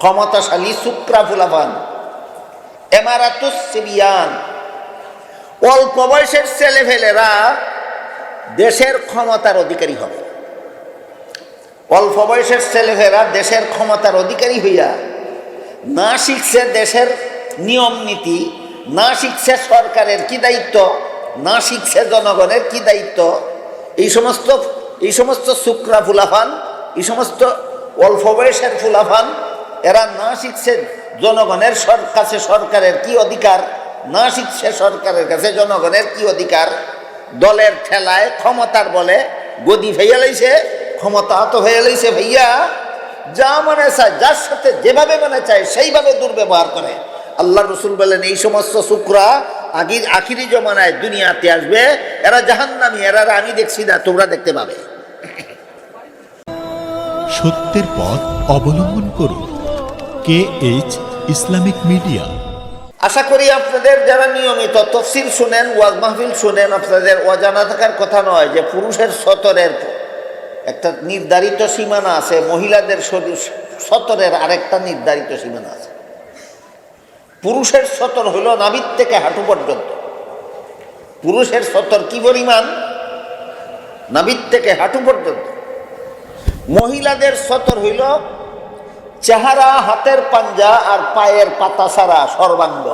ক্ষমতাশালী শুক্রা ফুলাফান এমারাতুস সিবিয়ান। অল্প বয়সের ছেলেফেলেরা দেশের ক্ষমতার অধিকারী হবে। অল্প বয়সের ছেলেফেরা দেশের ক্ষমতার অধিকারী হইয়া না শিখছে দেশের নিয়ম নীতি, না শিখছে সরকারের কি দায়িত্ব, না শিখছে জনগণের কি দায়িত্ব, এই সমস্ত এই সমস্ত শুক্রা ফুলাফান এই সমস্ত অল্প বয়সের ফুলাফান এরা না শিখছে জনগণের কাছে সরকারের কি অধিকার? না শিখছে সরকারের কাছে জনগণের কি অধিকার? দলের ঠেলায় ক্ষমতার বলে গদি ভেয়ে লাইছে, ক্ষমতা তো হয়ে লাইছে ভাইয়া। যা মনে চায়, যার সাথে যেভাবে মনে চায়, সেইভাবে দুর্ব্যবহার করে। আল্লাহ রসুল বলেন, এই সমস্ত শুক্রা আগির আখিরি জমানায় দুনিয়াতে আসবে, এরা জাহান্নামি, এরা আমি দেখছি না, তোমরা দেখতে পাবে। সত্যের পথ অবলম্বন করুন। K H Islamic media. আশা করি আপনাদের যারা নিয়মিত তফসিল শুনেন, ওয়াজ মাহফিল শুনেন, আপনাদের অজানা থাকার কথা নয় যে পুরুষের সতরের একটা নির্ধারিত সীমানা আছে, মহিলাদের সতরের আরেকটা নির্ধারিত সীমানা আছে। পুরুষের সতর হইল নাভির থেকে হাঁটু পর্যন্ত। পুরুষের সতর কি পরিমাণ? নাভির থেকে হাঁটু পর্যন্ত। মহিলাদের সতর হইল চেহারা, হাতের পাঞ্জা আর পায়ের পাতা ছাড়া সর্বাঙ্গ।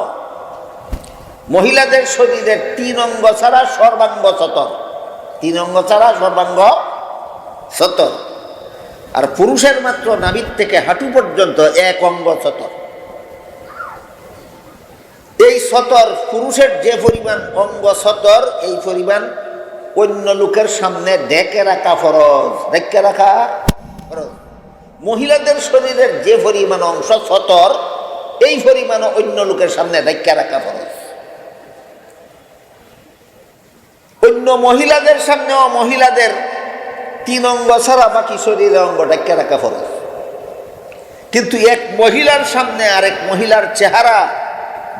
মহিলাদের শরীরের তিন অঙ্গ ছাড়া সর্বাঙ্গ সতর তিন অঙ্গ ছাড়া সর্বাঙ্গ সতর আর পুরুষের মাত্র নাভির থেকে হাঁটু পর্যন্ত এক অঙ্গ সতর এই সতর পুরুষের যে পরিমাণ অঙ্গ সতর এই পরিমাণ অন্য লোকের সামনে ডেকে রাখা ফরজ। ডেকে রাখা ফরজ। মহিলাদের শরীরের যে পরিমাণ অংশ সতর, এই পরিমাণ অন্য লোকের সামনে ডেকে রাখা ফরজ। অন্য মহিলাদের সামনেও মহিলাদের তিন অঙ্গ ছাড়া বাকি শরীরের অঙ্গ ডেকে রাখা ফরজ। কিন্তু এক মহিলার সামনে আরেক মহিলার চেহারা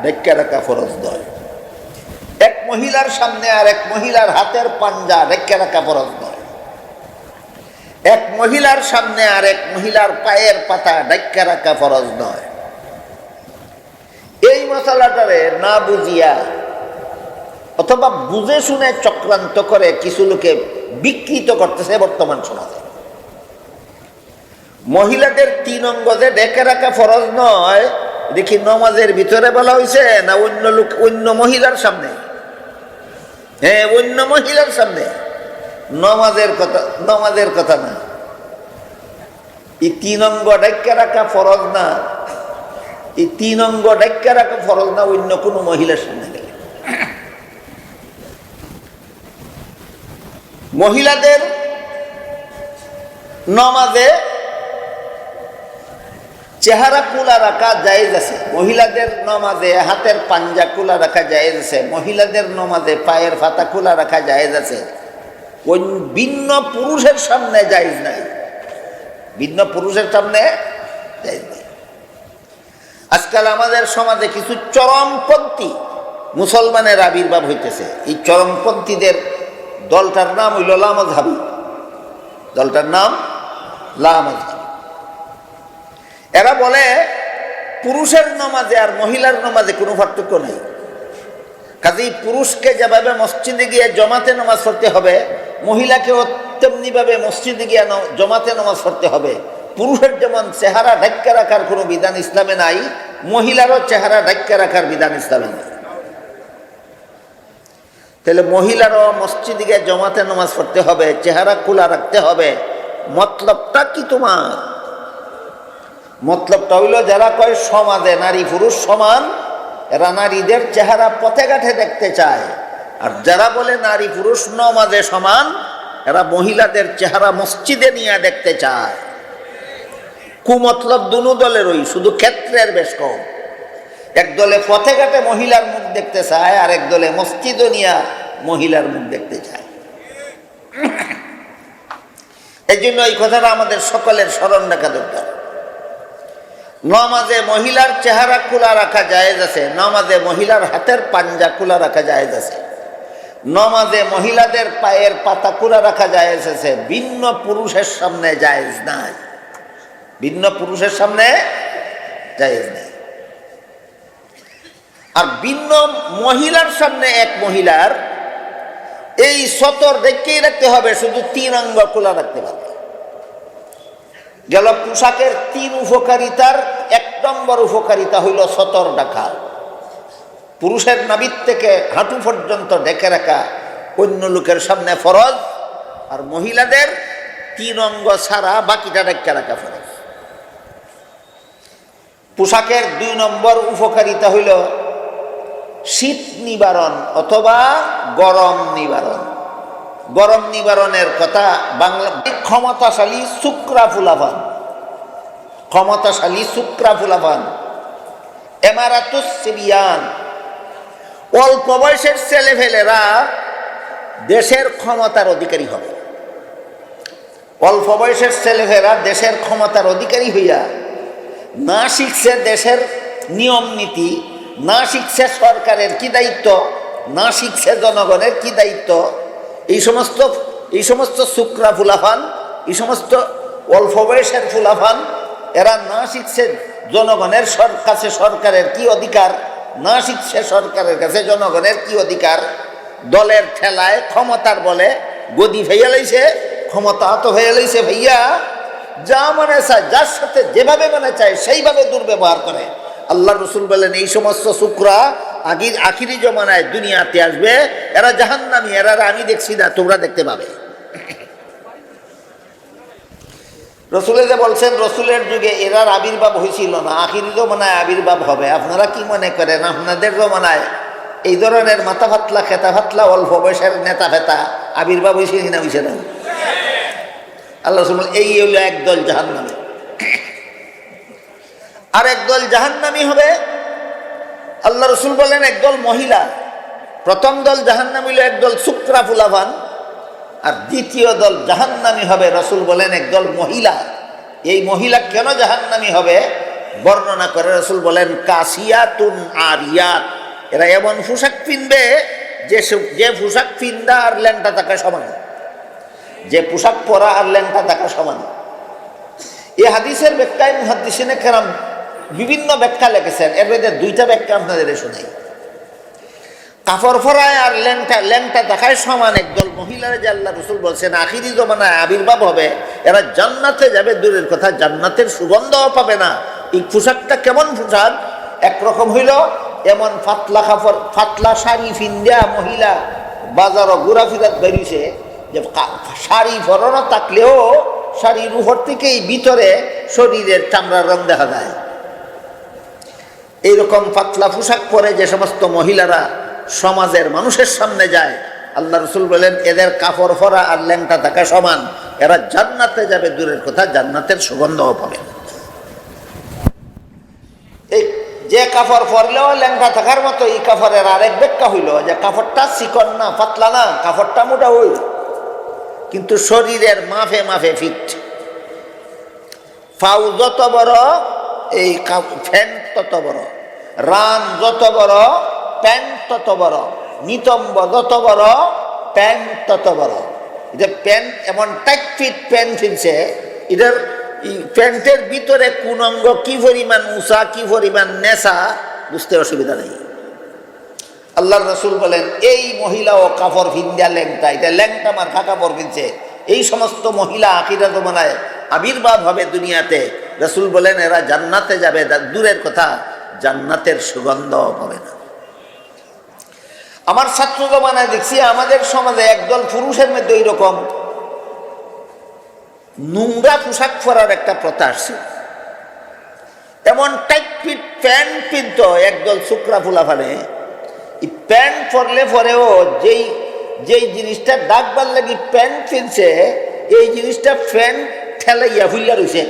ডেকে রাখা ফরজ নয়। এক মহিলার সামনে আর এক মহিলার হাতের পাঞ্জা ডেকে রাখা ফরজ নয়। এক মহিলার সামনে আর এক মহিলার পায়ের পাতা ডাক্কা রাখা ফরজ নয়। এই মশালাটারে না বুঝিয়া অথবা বুঝে শুনে চক্রান্ত করে কিছু লোকে বিকৃত করতেছে বর্তমান সমাজে। মহিলাদের তিন অঙ্গ যে ডেকে রাখা ফরজ নয় দেখি নমাজের ভিতরে বলা হয়েছে না অন্য লোক অন্য মহিলার সামনে? হ্যাঁ অন্য মহিলার সামনে। নমাজের কথা নমাজের কথা না। এই তিন অঙ্গ ডাক্কা রাখা ফরজ না। এই তিন অঙ্গ ডাক্কা রাখা ফরজ না, অন্য কোনো মহিলার সামনে গেলে। মহিলাদের নমাজে চেহারা কুলা রাখা জায়েজ আছে। মহিলাদের নমাজে হাতের পাঞ্জা কুলা রাখা জায়েজ আছে। মহিলাদের নমাজে পায়ের ফাতা কুলা রাখা জায়েজ আছে। ভিন্ন পুরুষের সামনে জায়েজ নাই। ভিন্ন পুরুষের সামনে জায়েজ নাই। আজকাল আমাদের সমাজে কিছু চরমপন্থী মুসলমানের আবির্ভাব হইতেছে। এই চরমপন্থীদের দলটার নাম হইল লামজহাবি দলটার নাম লামজহাবি এরা বলে, পুরুষের নমাজে আর মহিলার নমাজে কোনো পার্থক্য নেই। কাজেই পুরুষকে যেভাবে মসজিদে গিয়ে জমাতে নামাজ পড়তে হবে, মহিলাকেও তেমনিভাবে মসজিদে গিয়ে জমাতে নামাজ পড়তে হবে। পুরুষের যেমন চেহারা ঢাক্কা রাখার কোনো বিধান ইসলামে নাই, মহিলারও চেহারা ঢাক্কা রাখার বিধান ইসলামে নাই। তাহলে মহিলারও মসজিদে গিয়ে জমাতে নামাজ পড়তে হবে, চেহারা খোলা রাখতে হবে। মতলবটা কি তোমার? মতলবটা হইল যারা কয় সমাজে, নারী পুরুষ সমান এরা নারীদের চেহারা পথে ঘাটে দেখতে চায়। আর যারা বলে নারী পুরুষ নমাজে সমান, এরা মহিলাদের চেহারা মসজিদে নিয়ে দেখতে চায়। কুমতলব দুনু দলেরই, শুধু ক্ষেত্রের বেশ কম। এক দলে পথে ঘাটে মহিলার মুখ দেখতে চায়, আর এক দলে মসজিদও নিয়ে মহিলার মুখ দেখতে চায়। এই জন্য এই কথাটা আমাদের সকলের স্মরণ রাখা দরকার। নমাজে মহিলার চেহারা খোলা রাখা জায়েজ আছে, নমাজে মহিলার হাতের পাঞ্জা খোলা রাখা জায়েজ আছে। নমাজে মহিলাদের পায়ের পাতা খোলা রাখা জায়েজ আছে, ভিন্ন পুরুষের সামনে জায়েজ নাই। ভিন্ন পুরুষের সামনে জায়েজ নাই। আর ভিন্ন মহিলার সামনে এক মহিলার, এই সতর রেখেই রাখতে হবে, শুধু তিন অঙ্গ খোলা রাখতে পারবে গেল পোশাকের তিন উপকারিতার, এক নম্বর উপকারিতা হইল সতর ডাকা পুরুষের নাবির থেকে হাঁটু পর্যন্ত ডেকে রাখা অন্য লোকের সামনে ফরজ, আর মহিলাদের তিন অঙ্গ ছাড়া বাকিটা ডেকে রাখা ফরজ। পোশাকের দুই নম্বর উপকারিতা হইল শীত নিবারণ অথবা গরম নিবারণ। গরম নিবারণের কথা বাংলা ক্ষমতাশালী শুক্রা ফুলাভান ক্ষমতাশালী শুক্রা ফুলাভান এমারাতুস সিবিয়ান। অল্প বয়সের ছেলেফেলেরা দেশের ক্ষমতার অধিকারী হবে। অল্প বয়সের ছেলেফেরা দেশের ক্ষমতার অধিকারী হইয়া না শিখছে দেশের নিয়ম নীতি, না শিখছে সরকারের কি দায়িত্ব, না শিখছে জনগণের কি দায়িত্ব এই সমস্ত এই সমস্ত শুক্রা ফুলাফান, এই সমস্ত অল্প বয়সের ফুলাফান, এরা না শিখছে জনগণের কাছে সরকারের কি অধিকার? না শিখছে সরকারের কাছে জনগণের কি অধিকার? দলের ঠেলায় ক্ষমতার বলে গদি ভেইয়া লাইছে, ক্ষমতা হাত হয়ে লাইছে ভাইয়া। যা মনে চায়, যার সাথে যেভাবে মনে চায়, সেইভাবে দুর্ব্যবহার করে। আল্লাহ রসুল বলেন, এই সমস্ত শুক্রা আগির আখিরি জমানায় দুনিয়াতে আসবে, এরা জাহান্নামি, এরা আমি দেখছি না, তোমরা দেখতে পাবে। রসুলে যে বলছেন, রসুলের যুগে এরার আবির্ভাব হয়েছিল না, আখিরি জমানায় আবির্ভাব হবে। আপনারা কি মনে করেন, আপনাদের জমানায় এই ধরনের মাথা ফাতলা খেতা ফাতলা অল্প বয়সের নেতা ফেতা আবির্ভাব হয়েছে কিনা হয়েছে না? আল্লাহ রসুল এই হলো একদল জাহান্নামী। আর একদল জাহান্নামী হবে আল্লাহ রসুল বলেন একদল মহিলা, প্রথম দল জাহান্নামী হলো একদল শুক্রা ফুলাভান আর দ্বিতীয় দল জাহান্নামী হবে। রসুল বলেন একদল মহিলা, এই মহিলা কেন জাহান্নামী হবে? বর্ণনা করে রসুল বলেন, কাসিয়াতুন আরিয়াত, এরা এমন পোশাক পিনবে যে যে পোশাক পিন্দা আর ল্যাংটা থাকা সমান। যে পোশাক পরা আর ল্যাংটা থাকা সমান। এ হাদিসের ব্যাখ্যায় মুহাদ্দিসিনে কেরাম বিভিন্ন ব্যাখ্যা লিখেছেন। এর মধ্যে দুইটা ব্যাখ্যা আপনাদের শোনাই। কাপড় ফরায় আর ল্যাংটা ল্যাংটা দেখায় সমান একদল মহিলারা যে আল্লাহ রসুল বলছেন, আখিরি জমানায় আবির্ভাব হবে। এরা জান্নাতে যাবে, দূরের কথা, জান্নাতের সুগন্ধও পাবে না। এই পোশাকটা কেমন পোশাক? একরকম হইল, এমন ফাতলা কাপড় ফাতলা শাড়ি ফিন্দা মহিলা বাজারও ঘোরাফিরাত বেরিয়েছে যে শাড়ি ফরানো থাকলেও শাড়ির উপর থেকেই ভিতরে শরীরের চামড়ার রং দেখা যায়। এইরকম পাতলা পোশাক পরে যে সমস্ত মহিলারা সমাজের মানুষের সামনে যায়, আল্লাহ রসুল বলেন, এদের কাপড় ফরা আর ল্যাংটা থাকা সমান। এরা জান্নাতে যাবে, দূরের কথা জান্নাতের সুগন্ধও পাবে। এই যে কাপড় পরলেও ল্যাংটা থাকার মতো, এই কাপড়ের আরেক ব্যাখ্যা হইল যে কাপড়টা চিকন না, পাতলা না, কাপড়টা মোটা হইল। কিন্তু শরীরের মাফে মাফে ফিট। ফাউ যত বড়, এই ফ্যান তত বড়। রান যত বড় প্যান্ট তত বড়, নিতম্ব যত বড় প্যান্ট তত বড়। এটা প্যান্ট এমন টাইট ফিট প্যান্ট ফিনছে এটার প্যান্টের ভিতরে কোন অঙ্গ কি পরিমাণ উষা কি পরিমাণ নেশা বুঝতে অসুবিধা নেই। আল্লাহ রসুল বলেন, এই মহিলা ও কাপড় ফিন্দা ল্যাংটা, এটা ল্যাংটা মার্কা কাপড় কিনছে। এই সমস্ত মহিলা আকিরা জমানায় আবির্ভাব হবে দুনিয়াতে। রসুল বলেন, এরা জান্নাতে যাবে, দূরের কথা। জান্নাতের সুগন্ধ পাবে না। আমার ছাত্র জমানায় দেখছি, আমাদের সমাজে একদল পুরুষের মধ্যে ওই রকম নোংরা পোশাক পরার একটা প্রথা আসছে। এমন টাইট ফিট প্যান্ট পিনত একদল শুক্রা ফুলা ফালে। এই প্যান্ট পরলে পরেও যেই যেই জিনিসটা ডাকবার লাগি প্যান্ট ফিনছে এই জিনিসটা প্যান্ট ঠেলাইয়া ফুলিয়া রয়েছে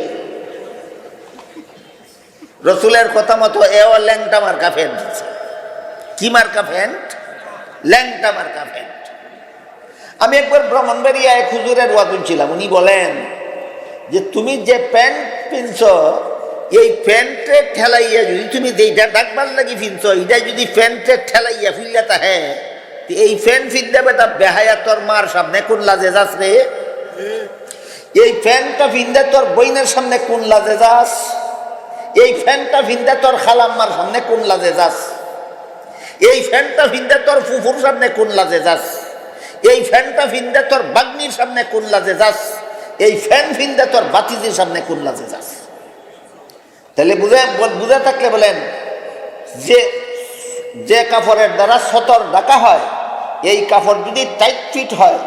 রসুলের কথা মতো এও ল্যাংটা মার্কা প্যান্ট কি মার্কা ফ্যান্ট ল্যাংটা মার্কা প্যান্ট আমি একবার ব্রাহ্মণবাড়িয়ায় খুজুরের ওয়াদুন ছিলাম উনি বলেন যে তুমি যে প্যান্ট পিনছ এই প্যান্টে ঠেলাইয়া যদি তুমি যেইটা ডাকবার লাগি ফিনছ এইটা যদি প্যান্টে ঠেলাইয়া ফিরলে তাহে তো এই ফ্যান ফিরতে বেটা বেহায়া তোর মার সামনে কোন লাজে যাস রে? এই ফ্যানটা ফিনতে তোর বইনের সামনে কোন লাজে যাস? এই ফ্যানটা ভিন্দা তোর খালাম্মার সামনে কোন লাজে যাস? এই ফ্যানটা ভিন্দা তোর ফুফুর সামনে কোন লাজে যাস? এই ফ্যানটা ভিন্দা তোর বাগ্নির সামনে কোন লাজে যাস? এই ফ্যান ভিন্দা তোর বাতিজির সামনে কোন লাজে যাস? তাহলে বুঝে বুঝে থাকলে বলেন, যে যে কাপড়ের দ্বারা সতর ডাকা হয়, এই কাপড় যদি টাইট ফিট হয়,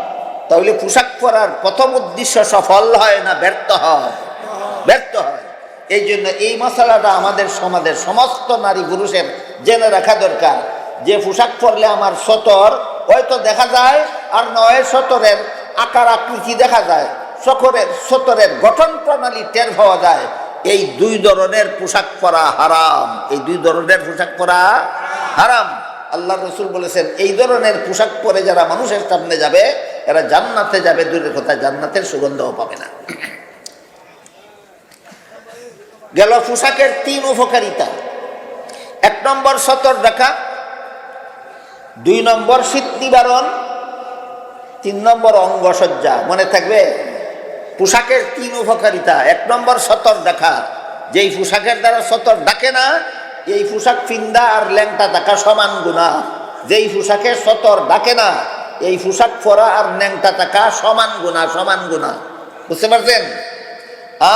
তাহলে পোশাক পরার প্রথম উদ্দেশ্য সফল হয় না ব্যর্থ হয়? ব্যর্থ হয়। এই জন্য এই মশলাটা আমাদের সমাজের সমস্ত নারী পুরুষের জেনে রাখা দরকার। যে পোশাক পরলে আমার সতর, হয়তো দেখা যায়, আর নয় সতরের আকার আকৃতি দেখা যায়। সকরের সতরের গঠন প্রণালী টের পাওয়া যায়। এই দুই ধরনের পোশাক পরা হারাম। এই দুই ধরনের পোশাক পরা হারাম। আল্লাহ রসুল বলেছেন, এই ধরনের পোশাক পরে যারা মানুষের সামনে যাবে, এরা জান্নাতে যাবে, দূরের কথা জান্নাতের সুগন্ধও পাবে না। গেল পোশাকের তিন উপকারিতা। এক নম্বর সতর রাখা, দুই নম্বর শীত নিবারণ তিন নম্বর অঙ্গসজ্জা। মনে থাকবে? পোশাকের তিন উপকারিতা। এক নম্বর সতর দেখা যেই পোশাকের দ্বারা সতর ডাকে না, এই পোশাক ফিন্দা আর ল্যাংটা থাকা সমান গুণা। যেই পোশাকের সতর ডাকে না, এই পোশাক ফরা আর ল্যাংটা থাকা সমান গুণা সমান গুণা। বুঝতে পারছেন?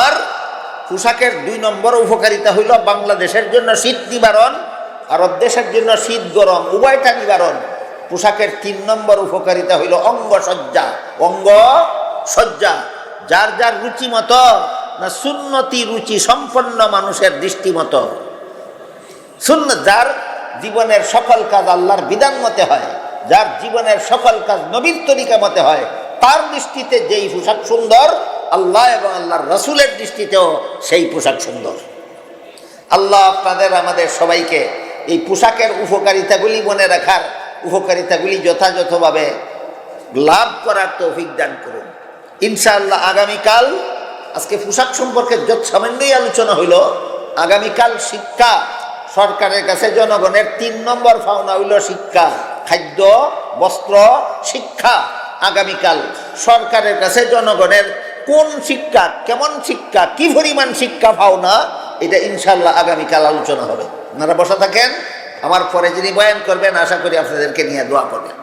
আর পোশাকের দুই নম্বর উপকারিতা হইল বাংলাদেশের জন্য শীত নিবারণ আরব দেশের জন্য শীত গরম, উভয়টা নিবারণ। পোশাকের তিন নম্বর উপকারিতা হইল অঙ্গ সজ্জা অঙ্গ সজ্জা যার যার রুচি মতো না সুন্নতি রুচি সম্পন্ন মানুষের দৃষ্টি মতো। শূন্য যার জীবনের সকল কাজ আল্লাহর বিধান মতে হয়, যার জীবনের সকল কাজ নবীর তরিকা মতে হয়, তার দৃষ্টিতে যেই পোশাক সুন্দর আল্লাহ এবং আল্লাহর রসুলের দৃষ্টিতেও সেই পোশাক সুন্দর। আল্লাহ আপনাদের, আমাদের সবাইকে এই পোশাকের উপকারিতাগুলি মনে রাখার উপকারিতাগুলি যথাযথভাবে লাভ করার তৌফিক দান করুন। ইনশাআল্লাহ আগামীকাল, আজকে পোশাক সম্পর্কে যত সামান্যই আলোচনা হইল। আগামীকাল শিক্ষা, সরকারের কাছে জনগণের তিন নম্বর ফাওনা হইল শিক্ষা, খাদ্য, বস্ত্র, শিক্ষা। আগামীকাল সরকারের কাছে জনগণের কোন শিক্ষা, কেমন শিক্ষা কি পরিমাণ শিক্ষা পাওনা এটা ইনশাল্লাহ আগামীকাল আলোচনা হবে। আপনারা বসা থাকেন, আমার পরে যিনি বয়ান করবেন, আশা করি আপনাদেরকে নিয়ে দোয়া করবেন।